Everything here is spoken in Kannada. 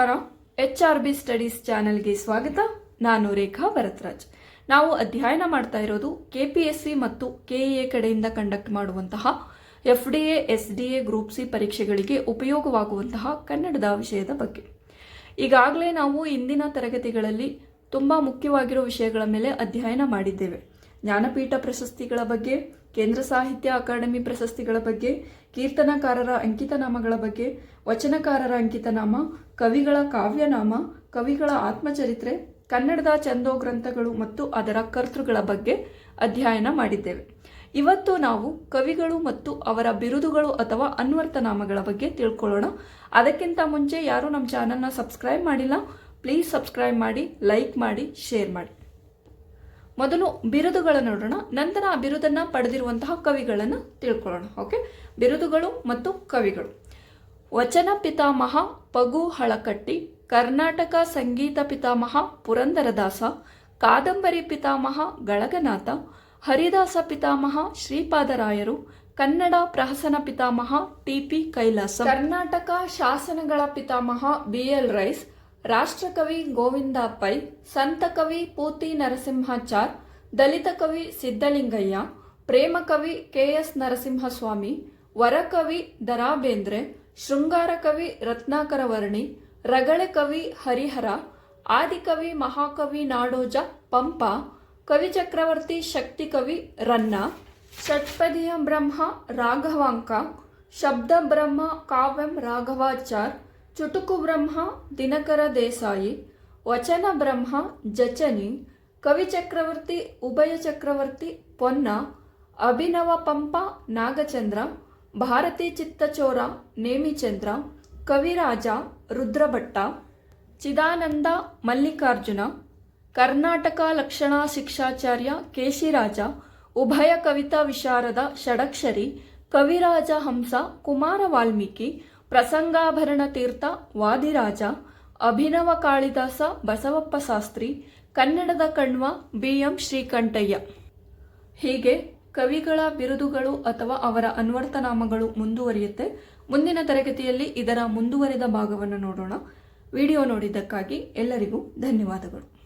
ನಮಸ್ಕಾರ. ಎಚ್ ಆರ್ ಬಿ ಸ್ಟಡೀಸ್ ಚಾನೆಲ್ಗೆ ಸ್ವಾಗತ. ನಾನು ರೇಖಾ ಭರತ್ರಾಜ್. ನಾವು ಅಧ್ಯಯನ ಮಾಡ್ತಾ ಇರೋದು ಕೆಪಿಎಸ್ಸಿ ಮತ್ತು ಕೆಎ ಕಡೆಯಿಂದ ಕಂಡಕ್ಟ್ ಮಾಡುವಂತಹ F D A, S D A, group C ಪರೀಕ್ಷೆಗಳಿಗೆ ಉಪಯೋಗವಾಗುವಂತಹ ಕನ್ನಡದ ವಿಷಯದ ಬಗ್ಗೆ. ಈಗಾಗಲೇ ನಾವು ಇಂದಿನ ತರಗತಿಗಳಲ್ಲಿ ತುಂಬ ಮುಖ್ಯವಾಗಿರೋ ವಿಷಯಗಳ ಮೇಲೆ ಅಧ್ಯಯನ ಮಾಡಿದ್ದೇವೆ. ಜ್ಞಾನಪೀಠ ಪ್ರಶಸ್ತಿಗಳ ಬಗ್ಗೆ, ಕೇಂದ್ರ ಸಾಹಿತ್ಯ ಅಕಾಡೆಮಿ ಪ್ರಶಸ್ತಿಗಳ ಬಗ್ಗೆ, ಕೀರ್ತನಕಾರರ ಅಂಕಿತನಾಮಗಳ ಬಗ್ಗೆ, ವಚನಕಾರರ ಅಂಕಿತನಾಮ, ಕವಿಗಳ ಕಾವ್ಯನಾಮ, ಕವಿಗಳ ಆತ್ಮಚರಿತ್ರೆ, ಕನ್ನಡದ ಚಂದೋ ಗ್ರಂಥಗಳು ಮತ್ತು ಅದರ ಕರ್ತೃಗಳ ಬಗ್ಗೆ ಅಧ್ಯಯನ ಮಾಡಿದ್ದೇವೆ. ಇವತ್ತು ನಾವು ಕವಿಗಳು ಮತ್ತು ಅವರ ಬಿರುದುಗಳು ಅಥವಾ ಅನ್ವರ್ಥನಾಮಗಳ ಬಗ್ಗೆ ತಿಳ್ಕೊಳ್ಳೋಣ. ಅದಕ್ಕಿಂತ ಮುಂಚೆ ಯಾರು ನಮ್ಮ ಚಾನಲ್ನ ಸಬ್ಸ್ಕ್ರೈಬ್ ಮಾಡಿಲ್ಲ, ಪ್ಲೀಸ್ ಸಬ್ಸ್ಕ್ರೈಬ್ ಮಾಡಿ, ಲೈಕ್ ಮಾಡಿ, ಶೇರ್ ಮಾಡಿ. ಮೊದಲು ಬಿರುದುಗಳನ್ನು ನೋಡೋಣ, ನಂತರ ಆ ಬಿರುದನ್ನ ಪಡೆದಿರುವಂತಹ ಕವಿಗಳನ್ನು ತಿಳ್ಕೊಳ್ಳೋಣ ಓಕೆ ಬಿರುದುಗಳು ಮತ್ತು ಕವಿಗಳು. ವಚನ ಪಿತಾಮಹ, ಪಗು ಹಳಕಟ್ಟಿ, ಕರ್ನಾಟಕ ಸಂಗೀತ ಪಿತಾಮಹ, ಪುರಂದರದಾಸ, ಕಾದಂಬರಿ ಪಿತಾಮಹ, ಗಳಗನಾಥ, ಹರಿದಾಸ ಪಿತಾಮಹ, ಶ್ರೀಪಾದರಾಯರು, ಕನ್ನಡ ಪ್ರಹಸನ ಪಿತಾಮಹ ಟಿಪಿ ಕೈಲಾಸ. ಕರ್ನಾಟಕ ಶಾಸನಗಳ ಪಿತಾಮಹ ಬಿಎಲ್ ರೈಸ್ ರಾಷ್ಟ್ರಕವಿ ಗೋವಿಂದ ಪೈ, ಸಂತ ಕವಿ ಪೂತಿ ನರಸಿಂಹಾಚಾರ್, ದಲಿತ ಕವಿ ಸಿದ್ದಲಿಂಗಯ್ಯ ಪ್ರೇಮ ಕವಿ ಕೆಎಸ್ ನರಸಿಂಹಸ್ವಾಮಿ ವರಕವಿ ದರಾಬೇಂದ್ರೆ, ಶೃಂಗಾರ ಕವಿ ರತ್ನಾಕರ ವರ್ಣಿ ರಗಳೆ ಕವಿ ಹರಿಹರ ಆದಿಕವಿ ಮಹಾಕವಿ ನಾಡೋಜ ಪಂಪ, ಕವಿ ಚಕ್ರವರ್ತಿ ಶಕ್ತಿ ಕವಿ ರನ್ನ, ಷಟ್ಪದಿಯ ಬ್ರಹ್ಮ ರಾಘವಾಂಕ, ಶಬ್ದ ಬ್ರಹ್ಮ ಕಾವ್ಯಂ ರಾಘವಾಚಾರ್ ಚುಟುಕು ಬ್ರಹ್ಮ ದಿನಕರ ದೇಸಾಯಿ ವಚನ ಬ್ರಹ್ಮ ಜಚನಿ ಕವಿ ಚಕ್ರವರ್ತಿ ಉಭಯ ಚಕ್ರವರ್ತಿ ಪೊನ್ನ ಅಭಿನವ ಪಂಪ ನಾಗಚಂದ್ರ ಭಾರತಿ ಚಿತ್ತಚೋರ ನೇಮಿಚಂದ್ರ ಕವಿರಾಜ ರುದ್ರಭಟ್ಟ ಚಿದಾನಂದ ಮಲ್ಲಿಕಾರ್ಜುನ ಕರ್ನಾಟಕ ಲಕ್ಷಣ ಶಿಕ್ಷಾಚಾರ್ಯ ಕೇಶಿರಾಜ ಉಭಯ ಕವಿತಾ ವಿಶಾರದ ಷಡಕ್ಷರಿ ಕವಿರಾಜ ಹಂಸ ಕುಮಾರ ವಾಲ್ಮೀಕಿ ಪ್ರಸಂಗಾಭರಣ ತೀರ್ಥ, ವಾದಿರಾಜ, ಅಭಿನವ ಕಾಳಿದಾಸ, ಬಸವಪ್ಪ ಶಾಸ್ತ್ರಿ, ಕನ್ನಡದ ಕಣ್ವ ಬಿ ಎಂ ಶ್ರೀಕಂಠಯ್ಯ. ಹೀಗೆ ಕವಿಗಳ ಬಿರುದುಗಳು ಅಥವಾ ಅವರ ಅನ್ವರ್ಥನಾಮಗಳು ಮುಂದುವರಿಯುತ್ತೆ. ಮುಂದಿನ ತರಗತಿಯಲ್ಲಿ ಇದರ ಮುಂದುವರಿದ ಭಾಗವನ್ನು ನೋಡೋಣ. ವಿಡಿಯೋ ನೋಡಿದ್ದಕ್ಕಾಗಿ ಎಲ್ಲರಿಗೂ ಧನ್ಯವಾದಗಳು.